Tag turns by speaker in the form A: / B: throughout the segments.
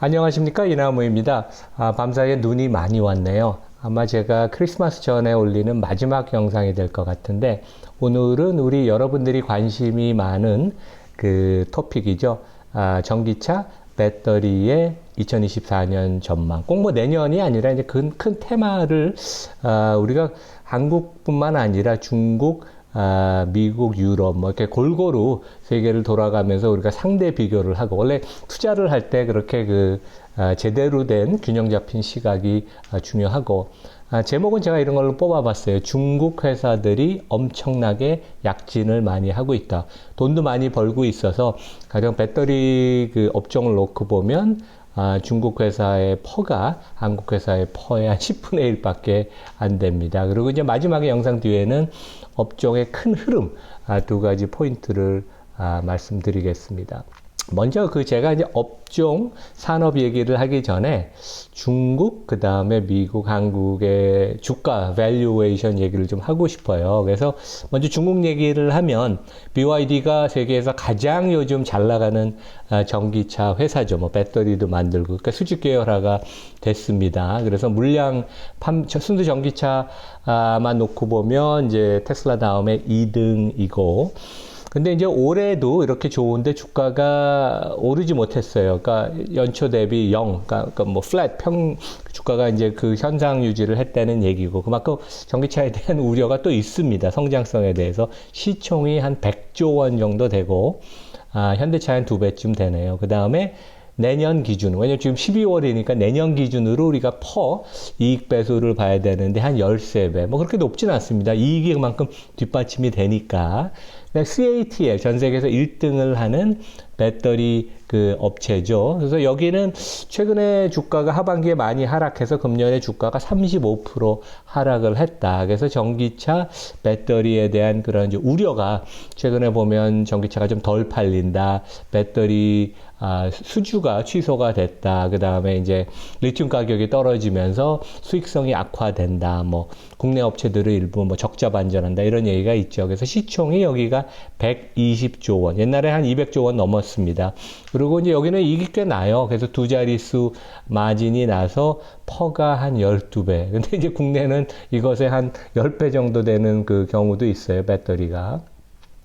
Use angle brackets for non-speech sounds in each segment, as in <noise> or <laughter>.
A: 안녕하십니까 이나무입니다. 아, 밤사이에 눈이 많이 왔네요. 아마 제가 크리스마스 전에 올리는 마지막 영상이 될 것 같은데 오늘은 우리 여러분들이 관심이 많은 그 토픽이죠. 아, 전기차 배터리의 2024년 전망. 꼭 뭐 내년이 아니라 이제 큰, 큰 테마를 아, 우리가 한국뿐만 아니라 중국 아, 미국, 유럽, 뭐, 이렇게 골고루 세계를 돌아가면서 우리가 상대 비교를 하고, 원래 투자를 할 때 그렇게 그, 아, 제대로 된 균형 잡힌 시각이 아, 중요하고, 아, 제목은 제가 이런 걸로 뽑아봤어요. 중국 회사들이 엄청나게 약진을 많이 하고 있다. 돈도 많이 벌고 있어서, 가령 배터리 그 업종을 놓고 보면, 아, 중국 회사의 퍼가 한국 회사의 퍼의 한 10분의 1밖에 안 됩니다. 그리고 이제 마지막에 영상 뒤에는 업종의 큰 흐름 아, 두 가지 포인트를 아, 말씀드리겠습니다. 먼저 그 제가 이제 업종 산업 얘기를 하기 전에 중국 그 다음에 미국 한국의 주가 밸류에이션 얘기를 좀 하고 싶어요. 그래서 먼저 중국 얘기를 하면 BYD가 세계에서 가장 요즘 잘 나가는 아, 전기차 회사죠. 뭐 배터리도 만들고 그러니까 수직 계열화가 됐습니다. 그래서 물량 판 순수 전기차만 놓고 보면 이제 테슬라 다음에 2등이고 근데 이제 올해도 이렇게 좋은데 주가가 오르지 못했어요. 그러니까 연초 대비 0, 그러니까 뭐 플랫 평 주가가 이제 그 현상 유지를 했다는 얘기고 그만큼 전기차에 대한 <laughs> 우려가 또 있습니다. 성장성에 대해서 시총이 한 100조 원 정도 되고 아, 현대차는 두 배쯤 되네요. 그 다음에 내년 기준, 왜냐면 지금 12월이니까 내년 기준으로 우리가 퍼 이익 배수를 봐야 되는데 한 13배. 뭐 그렇게 높지는 않습니다. 이익이 그만큼 뒷받침이 되니까. CATL 전 세계에서 1등을 하는 배터리 그 업체죠. 그래서 여기는 최근에 주가가 하반기에 많이 하락해서 금년에 주가가 35% 하락을 했다. 그래서 전기차 배터리에 대한 그런 우려가 최근에 보면 전기차가 좀 덜 팔린다. 배터리 아, 수주가 취소가 됐다. 그 다음에 이제 리튬 가격이 떨어지면서 수익성이 악화된다. 뭐 국내 업체들을 일부 뭐 적자 반전한다. 이런 얘기가 있죠. 그래서 시총이 여기가 120조 원. 옛날에 한 200조 원 넘었습니다. 그리고 이제 여기는 이익이 꽤 나요. 그래서 두 자릿수 마진이 나서 퍼가 한 12배. <laughs> 근데 이제 국내는 이것의 한 10배 정도 되는 그 경우도 있어요. 배터리가.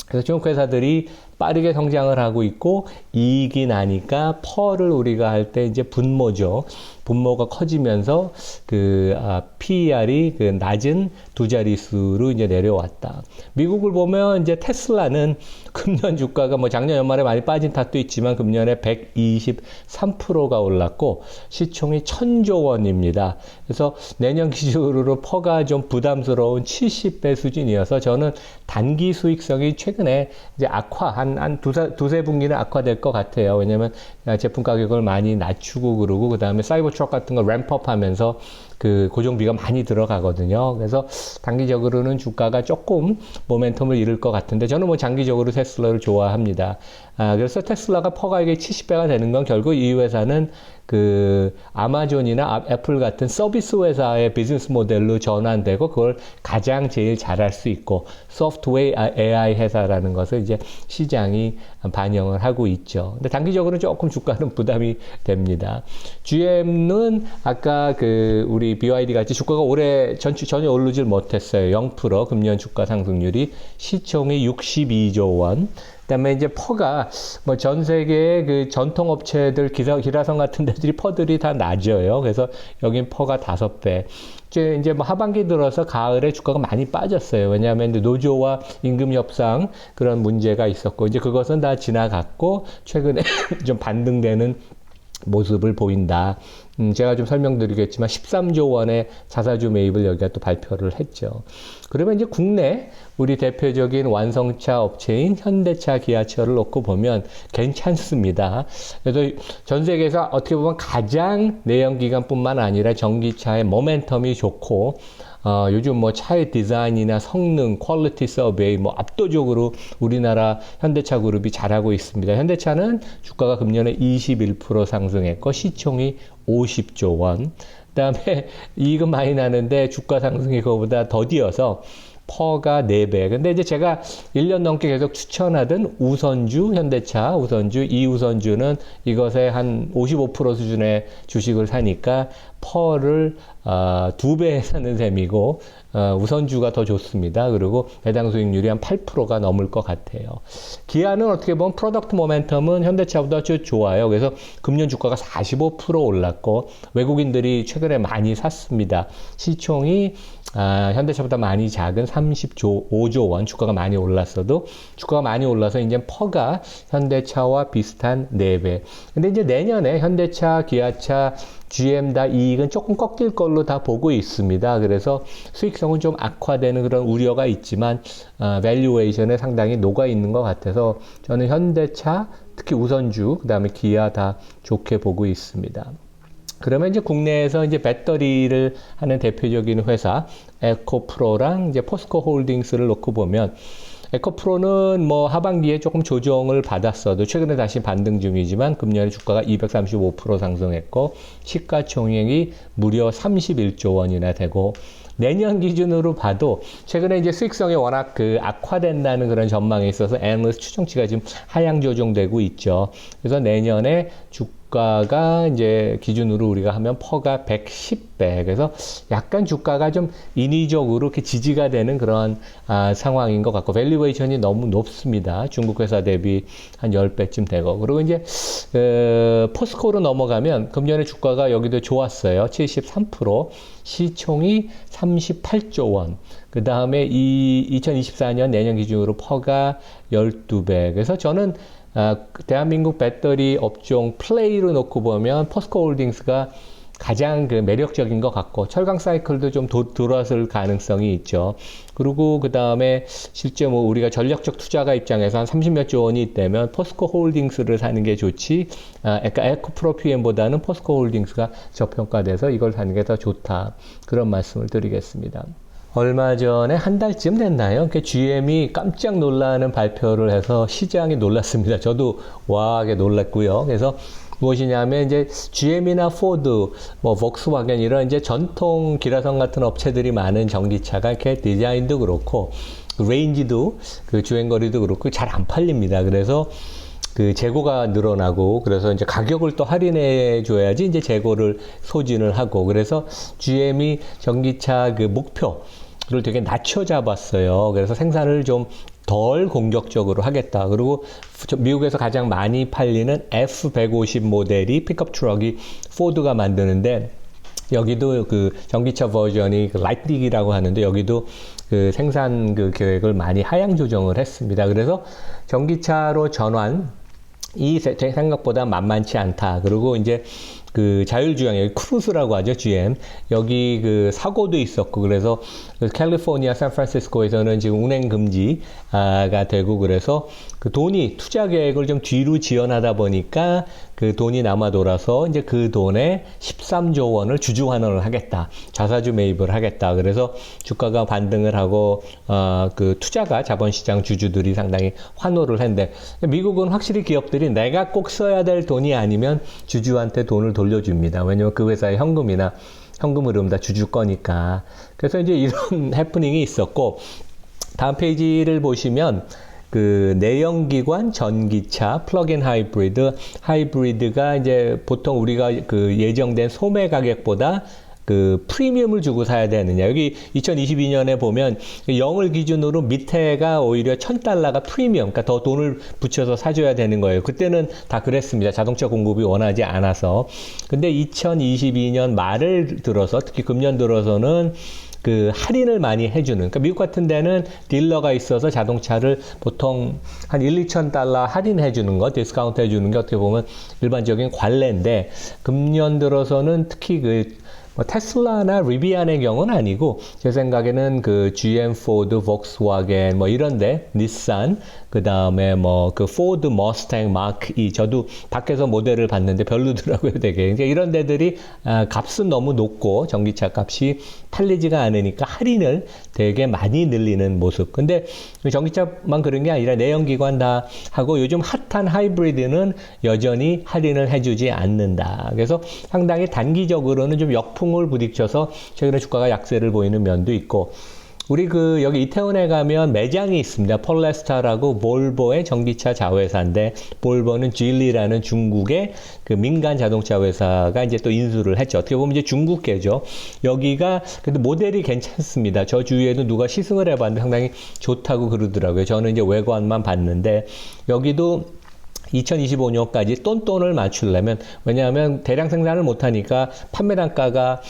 A: 그래서 중국 회사들이 빠르게 성장을 하고 있고 이익이 나니까 퍼를 우리가 할 때 이제 분모죠. 분모가 커지면서 그 아, PER이 그 낮은 두 자릿수로 이제 내려왔다. 미국을 보면 이제 테슬라는 <laughs> 금년 주가가 뭐 작년 연말에 많이 빠진 탓도 있지만 금년에 123%가 올랐고 시총이 천조 원입니다. 그래서 내년 기준으로 퍼가 좀 부담스러운 70배 수준이어서 저는 단기 수익성이 최근에 이제 악화 한, 한 두세, 두세 분기는 악화될 것 같아요. 왜냐면 제품 가격을 많이 낮추고 그러고 그 다음에 사이버 트럭 같은 거 램프업 하면서 그 고정비가 많이 들어가거든요. 그래서 단기적으로는 주가가 조금 모멘텀을 잃을 것 같은데 저는 뭐 장기적으로 테슬라를 좋아합니다. 아, 그래서 테슬라가 퍼가액이 70배가 되는 건 결국 이 회사는 그 아마존이나 애플 같은 서비스 회사의 비즈니스 모델로 전환되고 그걸 가장 제일 잘할 수 있고 소프트웨어 AI 회사라는 것을 이제 시장이 반영을 하고 있죠. 근데 단기적으로 조금 주가는 <laughs> 부담이 됩니다. GM은 아까 그 우리 BYD 같이 주가가 올해 전주 전혀 오르질 못했어요. 0% 금년 주가 상승률이 시총이 62조 원. 그다음에 이제 퍼가 뭐 전 세계의 그 전통 업체들 기사, 기라성 같은 데들이 퍼들이 다 낮아요. 그래서 여긴 퍼가 다섯 배. 이제 이제 뭐 하반기 들어서 가을에 주가가 많이 빠졌어요. 왜냐하면 노조와 임금 협상 그런 문제가 있었고 이제 그것은 다 지나갔고 최근에 <laughs> 좀 반등되는 모습을 보인다. 음, 제가 좀 설명드리겠지만 13조 원의 자사주 매입을 여기가 또 발표를 했죠. 그러면 이제 국내 우리 대표적인 완성차 업체인 현대차, 기아차를 놓고 보면 괜찮습니다. 그래서 전 세계에서 어떻게 보면 가장 내연기관뿐만 아니라 전기차의 모멘텀이 좋고 어, 요즘 뭐 차의 디자인이나 성능, 퀄리티 서베이 뭐 압도적으로 우리나라 현대차 그룹이 잘하고 있습니다. 현대차는 주가가 금년에 21% 상승했고 시총이 50조 원. 그다음에 <laughs> 이익은 많이 나는데 주가 상승이 그거보다 더디어서 퍼가 4배. 근데 이제 제가 1년 넘게 계속 추천하던 우선주, 현대차, 우선주, 이 우선주는 이것의 한 55% 수준의 주식을 사니까 퍼를 어, 두배 사는 셈이고 어, 우선주가 더 좋습니다. 그리고 배당 수익률이 한 8%가 넘을 것 같아요. 기아는 어떻게 보면 프로덕트 모멘텀은 현대차보다 좀 좋아요. 그래서 금년 주가가 45% 올랐고 외국인들이 최근에 많이 샀습니다. 시총이 아, 현대차보다 많이 작은 30조 5조 원 주가가 많이 올랐어도 주가가 많이 올라서 이제 퍼가 현대차와 비슷한 4배. 근데 이제 내년에 현대차, 기아차, GM 다 이익은 조금 꺾일 걸로 다 보고 있습니다. 그래서 수익성은 좀 악화되는 그런 우려가 있지만 어, 밸류에이션에 상당히 녹아 있는 것 같아서 저는 현대차 특히 우선주 그다음에 기아 다 좋게 보고 있습니다. 그러면 이제 국내에서 이제 배터리를 하는 대표적인 회사 에코프로랑 이제 포스코 홀딩스를 놓고 보면 에코프로는 뭐 하반기에 조금 조정을 받았어도 최근에 다시 반등 중이지만 금년에 주가가 235% 상승했고 시가총액이 무려 31조 원이나 되고 내년 기준으로 봐도 최근에 이제 수익성이 워낙 그 악화된다는 그런 전망이 있어서 애널리스트 추정치가 지금 하향 조정되고 있죠. 그래서 내년에 주가 가 이제 기준으로 우리가 하면 퍼가 110배. 그래서 약간 주가가 좀 인위적으로 이렇게 지지가 되는 그런 아, 상황인 것 같고 밸류에이션이 너무 높습니다. 중국 회사 대비 한 10배쯤 되고. 그리고 이제 어, 포스코로 넘어가면 금년에 주가가 여기도 좋았어요. 73%. 시총이 38조 원. 그 다음에 이 2024년 내년 기준으로 퍼가 12배. 그래서 저는 아, 대한민국 배터리 업종 플레이로 놓고 보면 포스코 홀딩스가 가장 그 매력적인 것 같고 철강 사이클도 좀 도, 돌아설 가능성이 있죠. 그리고 그 다음에 실제 뭐 우리가 전략적 투자가 입장에서 한 30몇 조 원이 있다면 포스코 홀딩스를 사는 게 좋지. 아, 그러니까 에코 프로피엠보다는 포스코 홀딩스가 저평가돼서 이걸 사는 게 더 좋다. 그런 말씀을 드리겠습니다. 얼마 전에 한 달쯤 됐나요? 그 GM이 깜짝 놀라는 발표를 해서 시장이 놀랐습니다. 저도 와하게 놀랐고요. 그래서 무엇이냐면 이제 GM이나 포드, 뭐 복스와겐 이런 이제 전통 기라성 같은 업체들이 많은 전기차가 이렇게 디자인도 그렇고 레인지도 그 주행 거리도 그렇고 잘 안 팔립니다. 그래서 그 재고가 늘어나고 그래서 이제 가격을 또 할인해 줘야지 이제 재고를 소진을 하고 그래서 GM이 전기차 그 목표 를 되게 낮춰 잡았어요. 그래서 생산을 좀 덜 공격적으로 하겠다. 그리고 미국에서 가장 많이 팔리는 F150 모델이 픽업 트럭이 포드가 만드는데 여기도 그 전기차 버전이 그 라이트닉이라고 하는데 여기도 그 생산 그 계획을 많이 하향 조정을 했습니다. 그래서 전기차로 전환 이 생각보다 만만치 않다. 그리고 이제 그 자율주행 여기 크루즈라고 하죠 GM 여기 그 사고도 있었고 그래서 그 캘리포니아 샌프란시스코에서는 지금 운행 금지가 되고 그래서 그 돈이 투자 계획을 좀 뒤로 지연하다 보니까 그 돈이 남아 돌아서 이제 그 돈에 13조 원을 주주 환원을 하겠다 자사주 매입을 하겠다 그래서 주가가 반등을 하고 어 그 투자가 자본시장 주주들이 상당히 환호를 했는데 미국은 확실히 기업들이 내가 꼭 써야 될 돈이 아니면 주주한테 돈을 돌려줍니다. 왜냐면 그 회사의 현금이나 현금 흐름 다 주주 거니까. 그래서 이제 이런 <laughs> 해프닝이 있었고, 다음 페이지를 보시면, 그 내연기관 전기차 플러그인 하이브리드 하이브리드가 이제 보통 우리가 그 예정된 소매 가격보다 그 프리미엄을 주고 사야 되느냐. 여기 2022년에 보면 0을 기준으로 밑에가 오히려 1000달러가 프리미엄, 그러니까 더 돈을 붙여서 사줘야 되는 거예요. 그때는 다 그랬습니다. 자동차 공급이 원하지 않아서. 근데 2022년 말을 들어서 특히 금년 들어서는 그 할인을 많이 해주는. 그러니까 미국 같은 데는 딜러가 있어서 자동차를 보통 한 1, 2천 달러 할인해 주는 거 디스카운트 해 주는 게 어떻게 보면 일반적인 관례인데 금년 들어서는 특히 그 뭐 테슬라나 리비안의 경우는 아니고 제 생각에는 그 GM, 포드, 복스와겐 뭐 이런데 닛산 그 다음에 뭐 그 포드 머스탱 마크 이 저도 밖에서 모델을 봤는데 별로더라고요 되게. 이제 이런 데들이 아, 값은 너무 높고 전기차 값이 팔리지가 않으니까 할인을 되게 많이 늘리는 모습. 근데 전기차만 그런 게 아니라 내연기관 다 하고 요즘 핫한 하이브리드는 여전히 할인을 해주지 않는다. 그래서 상당히 단기적으로는 좀 역풍을 부딪혀서 최근에 주가가 약세를 보이는 면도 있고 우리 그 여기 이태원에 가면 매장이 있습니다. 폴레스타라고 볼보의 전기차 자회사인데 볼보는 질리라는 중국의 그 민간 자동차 회사가 이제 또 인수를 했죠. 어떻게 보면 이제 중국계죠. 여기가 근데 모델이 괜찮습니다. 저 주위에도 누가 시승을 해봤는데 상당히 좋다고 그러더라고요. 저는 이제 외관만 봤는데 여기도 2025년까지 똔똔을 맞추려면 왜냐하면 대량 생산을 못하니까 판매 단가가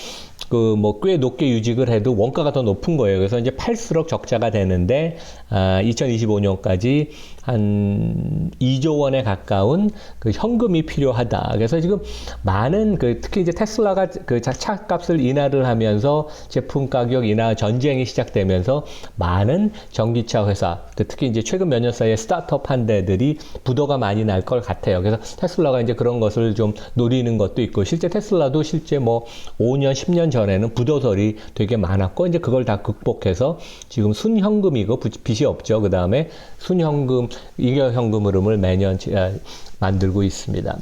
A: 그 뭐 꽤 높게 유직을 해도 원가가 더 높은 거예요. 그래서 이제 팔수록 적자가 되는데 아, 2025년까지 한 2조 원에 가까운 그 현금이 필요하다. 그래서 지금 많은 그 특히 이제 테슬라가 그 차값을 인하를 하면서 제품 가격 인하 전쟁이 시작되면서 많은 전기차 회사, 특히 이제 최근 몇 년 사이에 스타트업 한 데들이 부도가 많이 날 것 같아요. 그래서 테슬라가 이제 그런 것을 좀 노리는 것도 있고 실제 테슬라도 실제 뭐 5년, 10년 전에는 부도설이 되게 많았고 이제 그걸 다 극복해서 지금 순현금이고 빚이 없죠. 그 다음에 순현금 잉여현금 흐름을 매년 만들고 있습니다.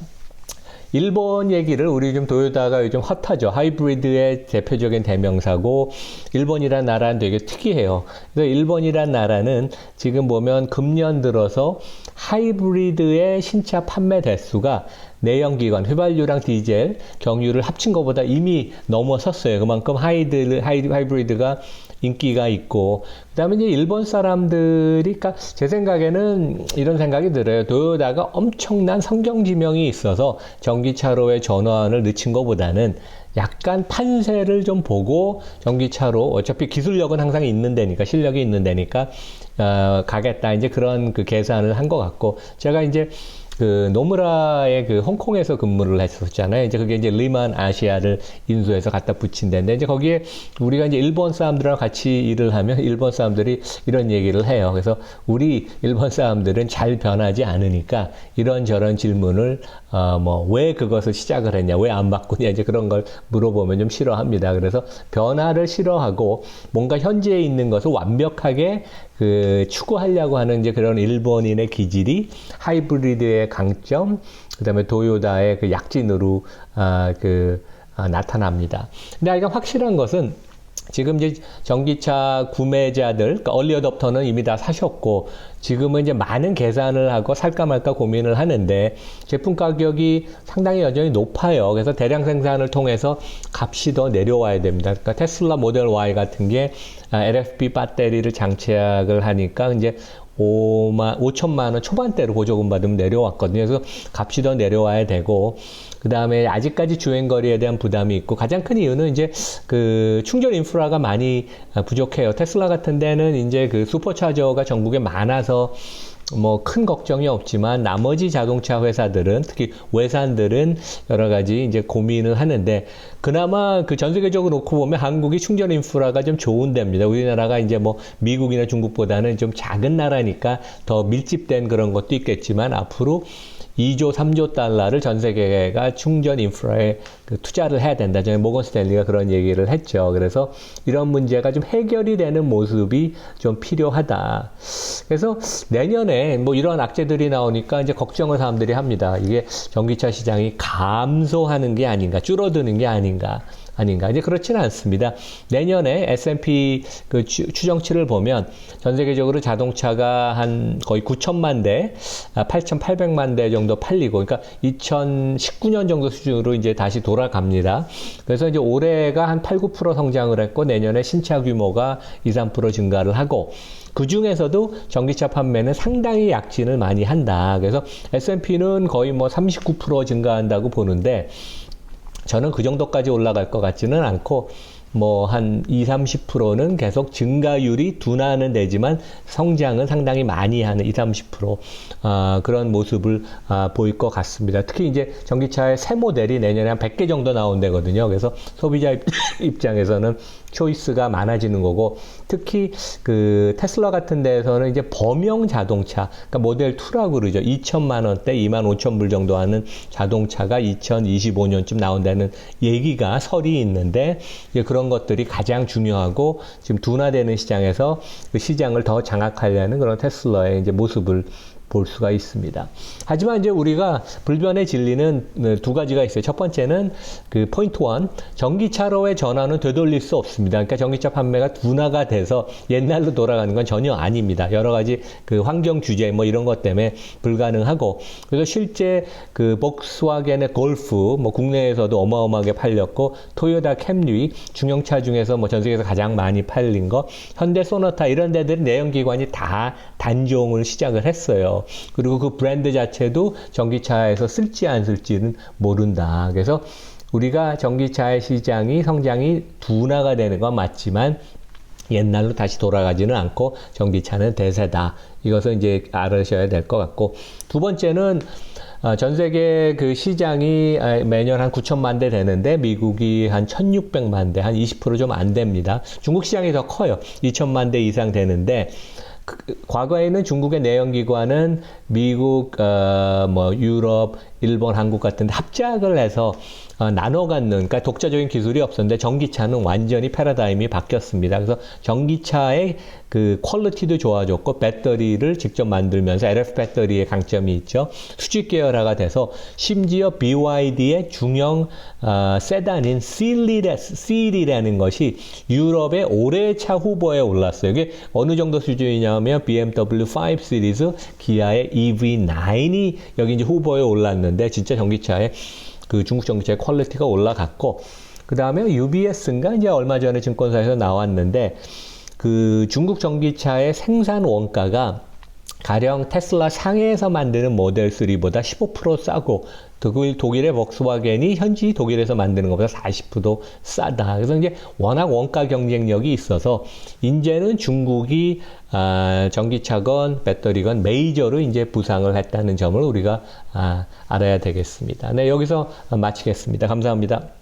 A: 일본 얘기를 우리 좀 도요타가 요즘 핫하죠. 하이브리드의 대표적인 대명사고 일본이란 나라는 되게 특이해요. 그래서 일본이란 나라는 지금 보면 금년 들어서 하이브리드의 신차 판매 대수가 내연기관, 휘발유랑 디젤, 경유를 합친 것보다 이미 넘어섰어요. 그만큼 하이드, 하이, 하이브리드가 인기가 있고. 그다음에 이제 일본 사람들이 그러니까 제 생각에는 이런 생각이 들어요. 도요다가 엄청난 성경 지명이 있어서 전기차로의 전환을 늦춘 것보다는 약간 판세를 좀 보고 전기차로 어차피 기술력은 항상 있는 데니까 실력이 있는 데니까 어, 가겠다. 이제 그런 그 계산을 한 것 같고. 제가 이제 그 노무라의 그 홍콩에서 근무를 했었잖아요. 이제 그게 이제 리만 아시아를 인수해서 갖다 붙인 데인데 이제 거기에 우리가 이제 일본 사람들이랑 같이 일을 하면 일본 사람들이 이런 얘기를 해요. 그래서 우리 일본 사람들은 잘 변하지 않으니까 이런저런 질문을 어 뭐 왜 그것을 시작을 했냐, 왜 안 바꾸냐 이제 그런 걸 물어보면 좀 싫어합니다. 그래서 변화를 싫어하고 뭔가 현재에 있는 것을 완벽하게 그 추구하려고 하는 이제 그런 일본인의 기질이 하이브리드의 강점, 그다음에 도요다의 그 약진으로 아, 그 아, 나타납니다. 근데 이건 확실한 것은 지금 이제 전기차 구매자들, 그러니까 얼리 어답터는 이미 다 사셨고, 지금은 이제 많은 계산을 하고 살까 말까 고민을 하는데, 제품 가격이 상당히 여전히 높아요. 그래서 대량 생산을 통해서 값이 더 내려와야 됩니다. 그러니까 테슬라 모델 Y 같은 게 LFP 배터리를 장착을 하니까 이제 5만, 5천만 원 초반대로 보조금 받으면 내려왔거든요. 그래서 값이 더 내려와야 되고, 그 다음에 아직까지 주행거리에 대한 부담이 있고, 가장 큰 이유는 이제 그 충전 인프라가 많이 부족해요. 테슬라 같은 데는 이제 그 슈퍼차저가 전국에 많아서 뭐 큰 걱정이 없지만 나머지 자동차 회사들은 특히 외산들은 여러 가지 이제 고민을 하는데 그나마 그 전 세계적으로 놓고 보면 한국이 충전 인프라가 좀 좋은 데입니다. 우리나라가 이제 뭐 미국이나 중국보다는 좀 작은 나라니까 더 밀집된 그런 것도 있겠지만 앞으로 2조, 3조 달러를 전 세계가 충전 인프라에 그 투자를 해야 된다. 전에 모건 스탠리가 그런 얘기를 했죠. 그래서 이런 문제가 좀 해결이 되는 모습이 좀 필요하다. 그래서 내년에 뭐 이런 악재들이 나오니까 이제 걱정을 사람들이 합니다. 이게 전기차 시장이 감소하는 게 아닌가, 줄어드는 게 아닌가. 아닌가. 이제 그렇지는 않습니다. 내년에 S&P 그 추정치를 보면 전 세계적으로 자동차가 한 거의 9천만 대, 8,800만 아, 대 정도 팔리고, 그러니까 2019년 정도 수준으로 이제 다시 돌아갑니다. 그래서 이제 올해가 한 8, 9% 성장을 했고, 내년에 신차 규모가 2, 3% 증가를 하고, 그 중에서도 전기차 판매는 상당히 약진을 많이 한다. 그래서 S&P는 거의 뭐 39% 증가한다고 보는데, 저는 그 정도까지 올라갈 것 같지는 않고 뭐 한 2, 30%는 계속 증가율이 둔화는 되지만 성장은 상당히 많이 하는 2, 30% 아, 그런 모습을 아, 보일 것 같습니다. 특히 이제 전기차의 새 모델이 내년에 한 100개 정도 나온다거든요. 그래서 소비자 입- <laughs> 입장에서는 초이스가 많아지는 거고 특히 그 테슬라 같은 데에서는 이제 범용 자동차 그러니까 모델 2라고 그러죠 2천만 원대 2만 5천 불 정도 하는 자동차가 2025년쯤 나온다는 얘기가 설이 있는데 이제 그런 것들이 가장 중요하고 지금 둔화되는 시장에서 그 시장을 더 장악하려는 그런 테슬라의 이제 모습을 볼 수가 있습니다. 하지만 이제 우리가 불변의 진리는 네, 두 가지가 있어요. 첫 번째는 그 포인트 원 전기차로의 전환은 되돌릴 수 없습니다. 그러니까 전기차 판매가 둔화가 돼서 옛날로 돌아가는 건 전혀 아닙니다. 여러 가지 그 환경 규제 뭐 이런 것 때문에 불가능하고 그래서 실제 그 복스와겐의 골프 뭐 국내에서도 어마어마하게 팔렸고 토요타 캠리 중형차 중에서 뭐 전 세계에서 가장 많이 팔린 거 현대 소나타 이런 데들은 내연기관이 다 단종을 시작을 했어요. 그리고 그 브랜드 자체도 전기차에서 쓸지 안 쓸지는 모른다. 그래서 우리가 전기차의 시장이 성장이 둔화가 되는 건 맞지만 옛날로 다시 돌아가지는 않고 전기차는 대세다. 이것을 이제 알으셔야 될 것 같고 두 번째는 어, 전 세계 그 시장이 아, 매년 한 9천만 대 되는데 미국이 한 1,600만 대, 한 20%좀 안 됩니다. 중국 시장이 더 커요. 2천만 대 이상 되는데 그, 과거에는 중국의 내연기관은 미국, 어, 뭐 유럽, 일본, 한국 같은 데 합작을 해서 어, 나눠 갖는 그러니까 독자적인 기술이 없었는데 전기차는 완전히 패러다임이 바뀌었습니다. 그래서 전기차의 그 퀄리티도 좋아졌고 배터리를 직접 만들면서 LF 배터리의 강점이 있죠. 수직 계열화가 돼서 심지어 BYD의 중형 어, 세단인 C이라는 것이 유럽의 올해의 차 후보에 올랐어요. 이게 어느 정도 수준이냐면 BMW 5 시리즈, 기아의 EV9이 여기 이제 후보에 올랐는데 진짜 전기차의 그 중국 전기차의 퀄리티가 올라갔고 그 다음에 UBS인가 이제 얼마 전에 증권사에서 나왔는데 그 중국 전기차의 생산 원가가 가령 테슬라 상해에서 만드는 모델 3보다 15% 싸고 독일, 독일의 복스와겐이 현지 독일에서 만드는 것보다 40% 싸다. 그래서 이제 워낙 원가 경쟁력이 있어서 이제는 중국이 아, 전기차건 배터리건 메이저로 이제 부상을 했다는 점을 우리가 아, 알아야 되겠습니다. 네, 여기서 마치겠습니다. 감사합니다.